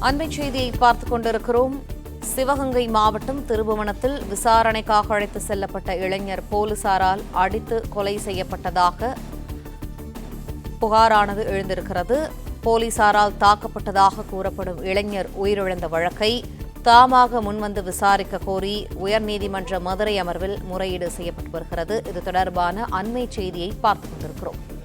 அண்மை செய்தியை பார்த்துக் கொண்டிருக்கிறோம். சிவகங்கை மாவட்டம் திருபுவனத்தில் விசாரணைக்காக அழைத்து செல்லப்பட்ட இளைஞர் போலீசாரால் அடித்து கொலை செய்யப்பட்டதாக புகாரானது எழுந்திருக்கிறது. போலீசாரால் தாக்கப்பட்டதாக கூறப்படும் இளைஞர் உயிரிழந்த வழக்கை தாமாக முன்வந்து விசாரிக்க கோரி உயர்நீதிமன்ற மதுரை அமர்வில் முறையீடு செய்யப்பட்டு வருகிறது. இது தொடர்பான அண்மை செய்தியை பார்த்துக் கொண்டிருக்கிறோம்.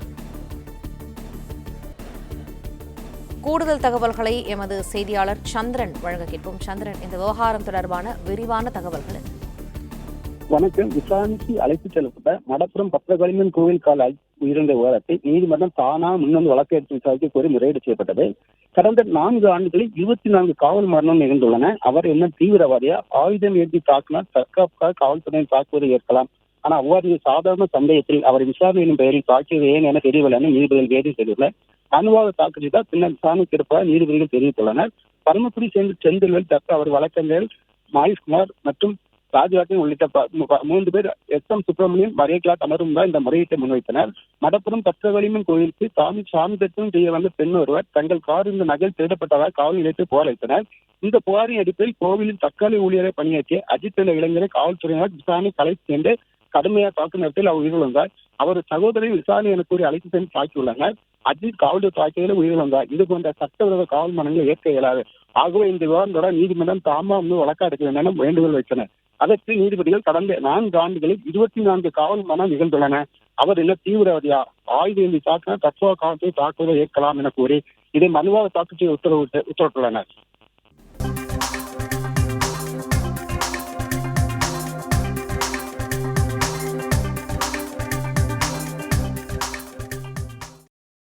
கூடுதல் தகவல்களை எமது செய்தியாளர் சந்திரன் வழங்க கேட்போம். சந்திரன் இந்த விவகாரம் தொடர்பான விரிவான தகவல்கள். வணக்கம். விசாரணைக்கு அழைத்துச் செல்லப்பட்ட மடப்புறம் பத்திரகளிமன் கோவில் கால உயிரிழந்த விவகாரத்தை நீதிமன்றம் தானா முன்வந்து வழக்கு எடுத்து விசாரிக்க கோரி முறையீடு செய்யப்பட்டது. கடந்த நான்கு ஆண்டுகளில் இருபத்தி நான்கு காவல் மரணம் நிகழ்ந்துள்ளன. அவர் என்ன தீவிரவாதியா? ஆயுதம் ஏற்றி தாக்கினால் தற்காப்புக்காக காவல்துறையை தாக்குவதை ஏற்கலாம். ஆனா அவ்வாறு சாதாரண சந்தேகத்தில் அவர் விசாரணையின் பெயரில் தாக்கியது ஏன் என தெரியவில்லை என நீதிபதிகள் வேதி செய்துள்ளனர் அனுபவ தாக்குதல் பின்னர் விசாரணைக்கு இருப்பதாக நீதிபதிகள் தெரிவித்துள்ளனர். பரமக்குடி சேர்ந்த செந்தில்வன் தக்க அவர் வழக்கறிஞர் மாயுஷ்குமார் மற்றும் ராஜராஜன் உள்ளிட்ட ப- மூன்று பேர் எஸ் எம் சுப்பிரமணியன் மரியகிலாட் அமரும் தான் இந்த முறையீட்டை முன்வைத்தனர். மடப்புறம் பத்திரவளிமன் கோயிலுக்கு சாமி சாமி தரிசனம் செய்ய வந்த பெண் ஒருவர் தங்கள் கார் இந்த நகல் திருடப்பட்டதாக காவல் நிலையத்தில் புகார் அளித்தனர். இந்த புகாரின் அடிப்படையில் கோவிலின் தக்காளி ஊழியரை பணியாற்றிய அஜித் என்ற இளைஞரை காவல்துறையினர் விசாரணை கலைத்து சென்று கடுமையாக தாக்கும் நேரத்தில் அவர் உயிரிழந்தார். அவர் சகோதரி விசாரணை என கூறி அழைத்து சென்று தாக்கியுள்ளனர். அஜித் காவல்துறை தாக்கியதில் உயிரிழந்தார் இது போன்ற சட்டவிரோத காவல் மனங்களை ஏற்க இயலாது. ஆகவே இந்த விவகாரம் தொடர் நீதிமன்றம் தாமா வந்து வழக்கா எடுக்க வேண்டும் என வேண்டுகோள் வைத்தனர். அதற்கு நீதிபதிகள் கடந்த நான்கு ஆண்டுகளில் இருபத்தி நான்கு காவல் மனம் நிகழ்ந்துள்ளன. அவர் என்ன தீவிரவாதியா? ஆயுத ஏந்தி தாக்கின தத்துவ காலத்தை தாக்குவதை ஏற்கலாம் என கூறி இதை மனுவாக தாக்கல் செய்ய உத்தரவிட்டு உத்தரவிட்டுள்ளனர்.